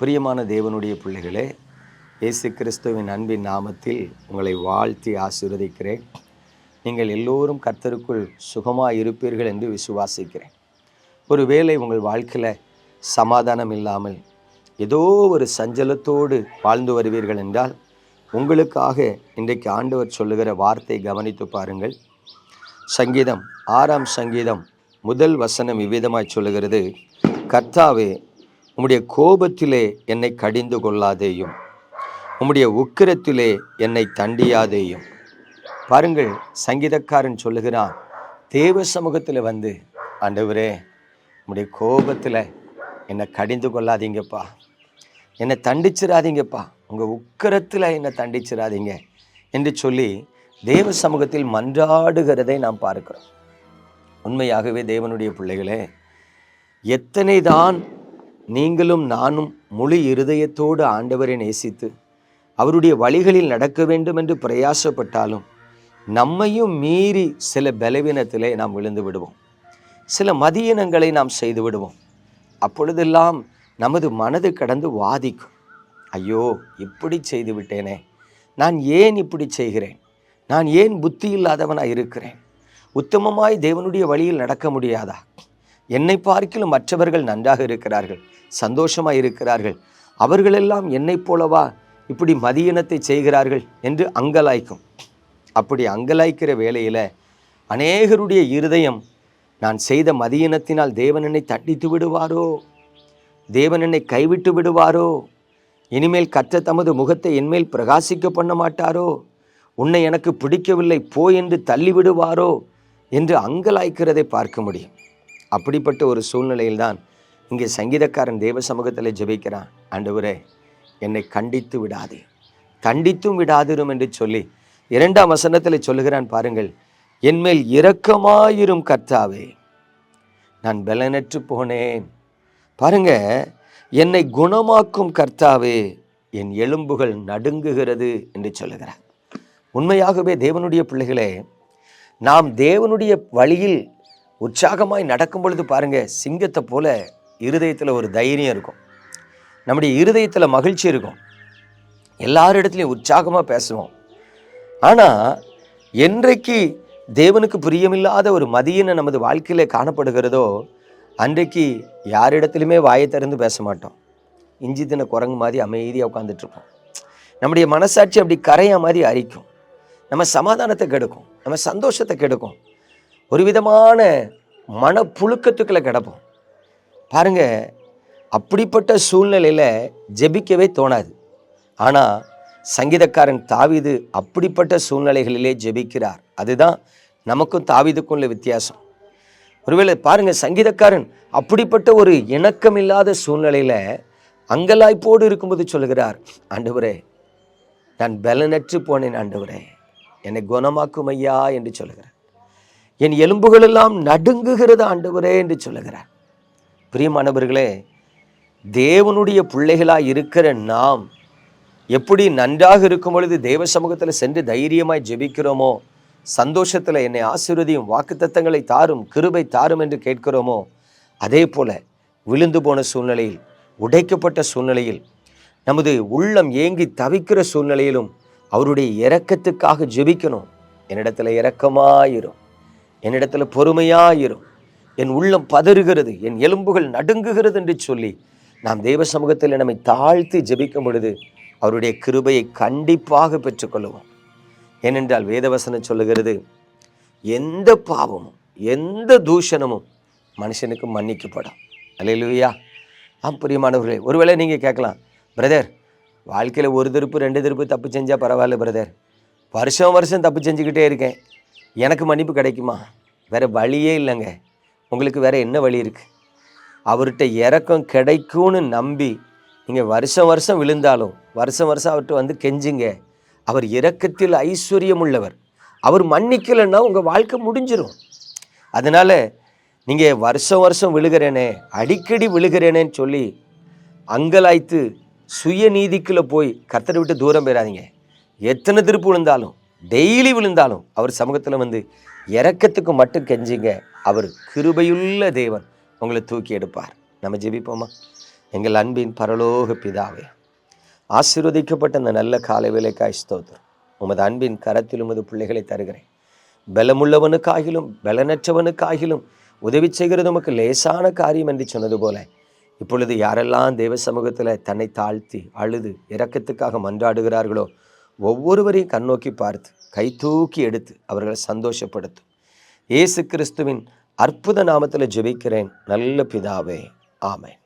பிரியமான தேவனுடைய பிள்ளைகளே இயேசு கிறிஸ்துவின் அன்பின் நாமத்தில் உங்களை வாழ்த்தி ஆசீர்வதிக்கிறேன். நீங்கள் எல்லோரும் கர்த்தருக்குள் சுகமாக இருப்பீர்கள் என்று விசுவாசிக்கிறேன். ஒருவேளை உங்கள் வாழ்க்கையில் சமாதானம் இல்லாமல் ஏதோ ஒரு சஞ்சலத்தோடு வாழ்ந்து வருவீர்கள் என்றால் உங்களுக்காக இன்றைக்கு ஆண்டவர் சொல்லுகிற வார்த்தை கவனித்து பாருங்கள். சங்கீதம் ஆறாம் சங்கீதம் முதல் வசனம் இவ்விதமாய் சொல்லுகிறது கர்த்தாவே உம்முடைய கோபத்திலே என்னை கடிந்து கொள்ளாதேயும் உம்முடைய உக்கிரத்திலே என்னை தண்டியாதேயும். பாருங்கள் சங்கீதக்காரன் சொல்லுகிறான் தேவ சமூகத்தில் வந்து ஆண்டவரே உம்முடைய கோபத்தில் என்னை கடிந்து கொள்ளாதீங்கப்பா. என்னை தண்டிச்சிடாதீங்கப்பா உங்கள் உக்கரத்தில் என்னை தண்டிச்சிடாதீங்க என்று சொல்லி தேவ சமூகத்தில் மன்றாடுகிறதை நாம் பார்க்கிறோம். உண்மையாகவே தேவனுடைய பிள்ளைகளே எத்தனை தான் நீங்களும் நானும் முழு இருதயத்தோடு ஆண்டவரை நேசித்து அவருடைய வழிகளில் நடக்க வேண்டும் என்று பிரயாசப்பட்டாலும் நம்மையும் மீறி சில பலவீனத்திலே நாம் விழுந்து விடுவோம். சில மதியினங்களை நாம் செய்து விடுவோம். அப்பொழுதெல்லாம் நமது மனது கடந்து வாதிக்கும். ஐயோ இப்படி செய்து விட்டேனே. நான் ஏன் இப்படி செய்கிறேன்? நான் ஏன் புத்தி இல்லாதவனாக இருக்கிறேன்? உத்தமமாய் தேவனுடைய வழியில் நடக்க முடியாதா? என்னை பார்க்கிலும் மற்றவர்கள் நன்றாக இருக்கிறார்கள் சந்தோஷமாக இருக்கிறார்கள். அவர்களெல்லாம் என்னைப் போலவா இப்படி மதியினத்தை செய்கிறார்கள் என்று அங்கலாய்க்கும். அப்படி அங்கலாய்க்கிற வேளையில் அநேகருடைய இருதயம் நான் செய்த மதியினத்தினால் தேவனனை தண்டித்து விடுவாரோ? தேவன் என்னை கைவிட்டு விடுவாரோ? இனிமேல் கற்ற தமது முகத்தை என்மேல் பிரகாசிக்க பண்ண மாட்டாரோ? உன்னை எனக்கு பிடிக்கவில்லை போ என்று தள்ளிவிடுவாரோ? என்று அங்கலாய்க்கிறதை பார்க்க முடியும். அப்படிப்பட்ட ஒரு சூழ்நிலையில்தான் இங்கே சங்கீதக்காரன் தேவ சமூகத்தில் ஜெபிக்கிறான். ஆண்டவரே என்னை கண்டித்து விடாதே. கண்டித்தும் விடாதிரும் என்று சொல்லி இரண்டாம் வசனத்தில் சொல்லுகிறான் பாருங்கள் என்மேல் இரக்கமாயிரும் கர்த்தாவே நான் பலனற்று போனேன். பாருங்க என்னை குணமாக்கும் கர்த்தாவே என் எலும்புகள் நடுங்குகிறது என்று சொல்லுகிறார். உண்மையாகவே தேவனுடைய பிள்ளைகளே நாம் தேவனுடைய வழியில் உற்சாகமாய் நடக்கும் பொழுது பாருங்கள் சிங்கத்தை போல இருதயத்தில் ஒரு தைரியம் இருக்கும். நம்முடைய இருதயத்தில் மகிழ்ச்சி இருக்கும். எல்லாரிடத்துலையும் உற்சாகமாக பேசுவோம். ஆனால் என்றைக்கு தேவனுக்கு பிரியமில்லாத ஒரு மதியினை நமது வாழ்க்கையில் காணப்படுகிறதோ அன்றைக்கு யாரிடத்துலையுமே வாயை திறந்து பேச மாட்டோம். இஞ்சி தின குரங்கு மாதிரி அமைதியாக உட்காந்துட்ருப்போம் நம்முடைய மனசாட்சி அப்படி கரையா மாதிரி அரிக்கும். நம்ம சமாதானத்தை கெடுக்கும். நம்ம சந்தோஷத்தை கெடுக்கும். ஒரு விதமான மனப்புழுக்கத்துக்குள்ளே கிடப்போம். பாருங்கள் அப்படிப்பட்ட சூழ்நிலையில் ஜெபிக்கவே தோணாது. ஆனால் சங்கீதக்காரன் தாவிது அப்படிப்பட்ட சூழ்நிலைகளிலே ஜெபிக்கிறார். அதுதான் நமக்கும் தாவிதுக்கும் உள்ள வித்தியாசம். ஒருவேளை பாருங்கள் சங்கீதக்காரன் அப்படிப்பட்ட ஒரு இணக்கம் இல்லாத சூழ்நிலையில் அங்கலாய்ப்போடு இருக்கும்போது சொல்லுகிறார் ஆண்டவரே நான் பலனற்று போனேன் ஆண்டவரே. என்னை குணமாக்கும் ஐயா என்று சொல்லுகிறார். என் எலும்புகளெல்லாம் நடுங்குகிறது ஆண்டவரே என்று சொல்லுகிறார். பிரியமானவர்களே தேவனுடைய பிள்ளைகளாக இருக்கிற நாம் எப்படி நன்றாக இருக்கும் பொழுது தேவ சமூகத்தில் சென்று தைரியமாய் ஜெபிக்கிறோமோ சந்தோஷத்தில் என்னை ஆசீர்வதியும் வாக்குத்தத்தங்களை தாரும் கிருபை தாரும் என்று கேட்கிறோமோ அதே போல விழுந்து போன சூழ்நிலையில் உடைக்கப்பட்ட சூழ்நிலையில் நமது உள்ளம் ஏங்கி தவிக்கிற சூழ்நிலையிலும் அவருடைய இரக்கத்துக்காக ஜெபிக்கணும். என்னிடத்துல இரக்கமாயிரும். என்னிடத்தில் பொறுமையாயிரும். என் உள்ளம் பதறுகிறது என் எலும்புகள் நடுங்குகிறது என்று சொல்லி நாம் தேவ சமூகத்தில் நம்மை தாழ்த்தி ஜெபிக்கும் பொழுது அவருடைய கிருபையை கண்டிப்பாக பெற்றுக்கொள்ளுவோம். ஏனென்றால் வேதவசனம் சொல்லுகிறது எந்த பாவமும் எந்த தூஷணமும் மனுஷனுக்கு மன்னிக்கப்படும். அல்லையா ஆம் பிரியமானவர்களே ஒருவேளை நீங்கள் கேட்கலாம் பிரதர் வாழ்க்கையில் ஒரு திருப்பு ரெண்டு திருப்பு தப்பு செஞ்சால் பரவாயில்ல பிரதர். வருஷம் வருஷம் தப்பு செஞ்சுக்கிட்டே இருக்கேன். எனக்கு மன்னிப்பு கிடைக்குமா? வேறு வழியே இல்லைங்க. உங்களுக்கு வேறு என்ன வழி இருக்குது அவர்கிட்ட இறக்கம் கிடைக்கும்னு நம்பி நீங்கள் வருஷம் வருஷம் விழுந்தாலும் வருஷம் வருஷம் அவர்கிட்ட வந்து கெஞ்சுங்க. அவர் இறக்கத்தில் ஐஸ்வர்யம் உள்ளவர் அவர் மன்னிக்கலைன்னா உங்கள் வாழ்க்கை முடிஞ்சிடும் அதனால் நீங்கள் வருஷம் வருஷம் விழுகிறேனே அடிக்கடி விழுகிறேனேன்னு சொல்லி அங்கலாய்த்து சுய நீதிக்குள்ளே போய் கர்த்தரை விட்டு தூரம் போயிடாதீங்க எத்தனை திருப்பு விழுந்தாலும் டெய்லி விழுந்தாலும் அவர் சமூகத்தில் வந்து இறக்கத்துக்கு மட்டும் கெஞ்சிங்க. அவர் கிருபையுள்ள தேவன் உங்களை தூக்கி எடுப்பார். நம்ம ஜெபிப்போமா? எங்கள் அன்பின் பரலோக பிதாவே ஆசீர்வதிக்கப்பட்ட அந்த நல்ல காலை வேலைக்காய் ஸ்தோத்திரம். உமது அன்பின் கரத்தில் உமது பிள்ளைகளை தருகிறேன். பலமுள்ளவனுக்காகிலும் பலனற்றவனுக்காகிலும் உதவி செய்கிறது உமக்கு லேசான காரியம் என்று சொன்னது போல இப்பொழுது யாரெல்லாம் தேவ சமூகத்தில் தன்னை தாழ்த்தி அழுது இரக்கத்துக்காக மன்றாடுகிறார்களோ ஒவ்வொருவரையும் கண்ணோக்கி பார்த்து கை தூக்கி எடுத்து அவர்களை சந்தோஷப்படுத்தும் இயேசு கிறிஸ்துவின் அற்புத நாமத்தில் ஜெபிக்கிறேன். நல்ல பிதாவே. ஆமேன்.